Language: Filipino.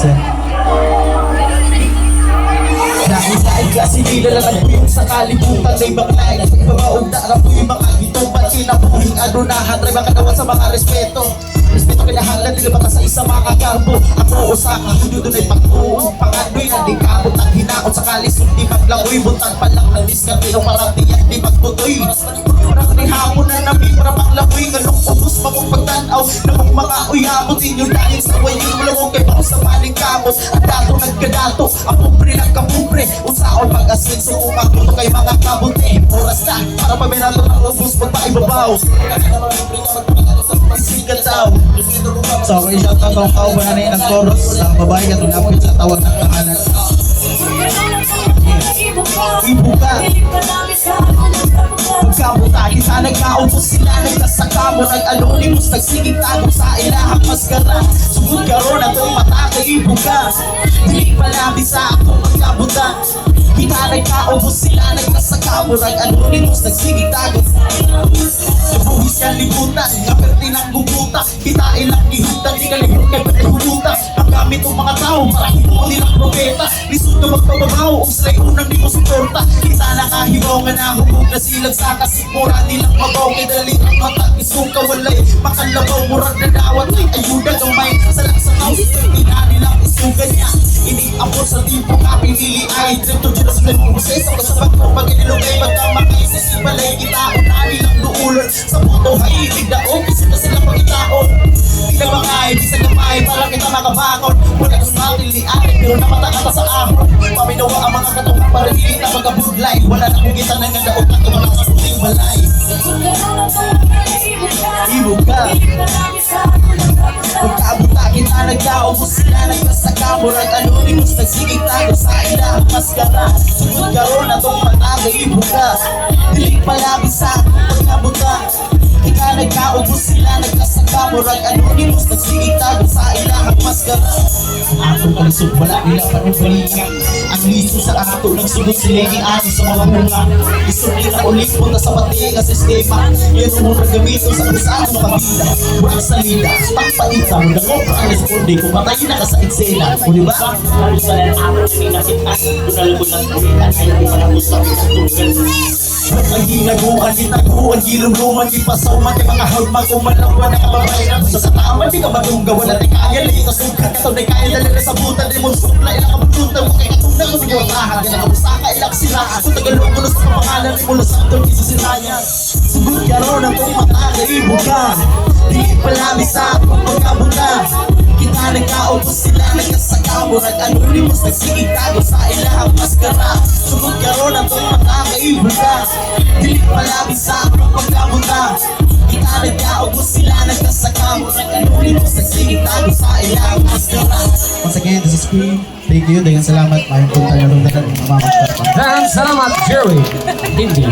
Vincent. Nakisait kasi nilalangan ko yung sa kalibutan May mga lain at ibabaog na alam ko yung mga ito Ba't kinapuhing ano na hatry sa mga respeto. Respeto kailangan nila bata sa isa mga karbo Ako usaka, hindi doon ay pagtuong Pangano'y nandikabot at hinaot sa kalisod. Di maglangoy, buntag pa lang ng diskarte Ng marami at di magtutoy Parang ni hapon na namin para maglangoy Ganong ubus pa mong pagtanaw Na mga uyabot Inyo dahil sa wayin mo lang kay Pao sa maling kamot At dato nagkadato Ang pupre nagkapupre Unsaon pag-asenso Kung makuto kay mga kabuti Oras na para paminato ng ubus Magpaibabaw Sikat daw So, okay, shout out ang kao ba na ng chorus ang babae ka tulapit sa tawag ng kahanan. Ibuka Sa nagkaubos sila Nagkasaka mo Nag-anonymous Nagsiging tago sa ilahang maskara Sugod ka ron at ang mata kay ibuka Hindi pala bisa ako magkabuta. Kita nagkaubos sila Nagkasaka mo Nag-anonymous Nagsiging tago Nabuhis ka libutan Kaperte ng guguta Kita ilang ihutan Di ka lihot kay pagkaguta Paggamit ng mga tao Para hinuon nilang propeta Lisod ka magpababaw nakahibaw nga na hubog na silang sa kasikmura Nilang mabaw Kay dali ang mata Isong kawalay Makalabaw. Murag na dawat Ay ayuda gamay Sa laksa tao Ina nilang isugan niya Iniabot sa tipo ka Pinili ay. Trip to Diyos na Boses Ako sa bagto Pag inilugay Magkama kayo sa sibalay Kita makabangon Wala ka sa akin Li atin Pero namatakata sa ahon. Paminawa ang mga katong Para hindi na magabudlay Wala na kong kita ganda Utak ko mga sa puting balay. Ibo ka. Pagkabuta kita nagkaubos sila Nagkasaka mo Nag-anonymous Nagsigig tago sa ilahang maskara Sugod ka ron Atong matagay Ibo ka. Dilig palagi sa Pagkabuta Kita nagkaubos sila Nagkasaka mo Nag-anonymous Nagsigig tago sa ilahang maskara Atong kalisod Wala nila panubalingan Ang liso sa ato Nagsugod sila ni Ani sa mga bunga Isuli na ulit Punta sa pati nga sistema Yan ang muna gamito sa kusaan ng pamilya Wala sa lida Pagpaita mo na Alas kundi Kung matay na ka sa eksena O diba? Ang ginaguan, di taguan, giluluman, di pasawan, di mga halma, kumalawan, nakababayan Sa sa tama, di ka madunggawan, at kaya, di ka sukat, kato, di kaya, dali sa buta, di mo sukla, ilang kabututan, mo kaya kung nang mga tahan, di nakabusaka, ilang siraan, kung tagalog mo sa pangalan, di mo sa itong isa sinayan Sugod ka ron, ang kong mata, ibo ka, di palami sa pagkabuta kita nagkaubos sila Nagkasaka mo Nag-anonymous Nagsigig tago sa ilahang maskara Kaibuga Dilig palabis sa akong pagkabuta Kita nagkaubos sila Nagkasaka mo Nag-anonymous Nagsigig tago sa ilahang maskara Once again, this is Queen. Thank you. Dengan salamat. Mayroon po tayo ng ng mamamatay. Dan salamat Jerry Hindi